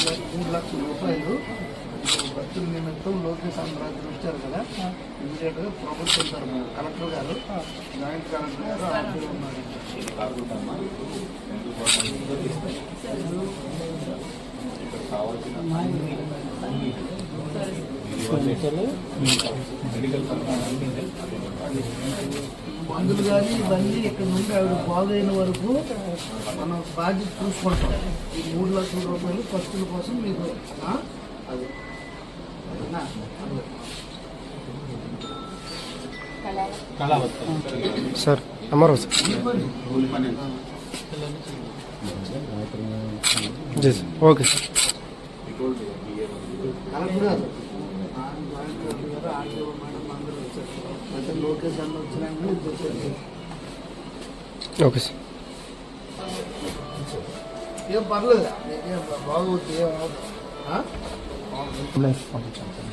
మూడు లక్షల రూపాయలు భక్తుల నిమిత్తం లోకేష్ ఆంధ్రాకి ఇచ్చారు కదా. ఇమీడియట్గా ప్రభుత్వం తరఫున కలెక్టర్ గారు జాయింట్ కలెక్టర్ గారు కావాల్సిన మెడికల్ పరంగా అన్ని మందులు కానీ ఇవన్నీ ఇక్కడ నుండి ఆవిడ బాగైన వరకు మనం బాధ్యత చూసుకుంటాం ఈ మూడు లక్షల రూపాయలు ఖర్చుల కోసం మీకు ఆ? అది నా, అది. సార్ అమ్మారావు సార్ కూలి పని జీ సార్ ఓకే సార్ ఇటువంటి లోకేష్ అన్న వచ్చినాక. Okay sir. ఏం పర్లేదు? మీకేం బాగోతుంది ఏం పంపించాను సార్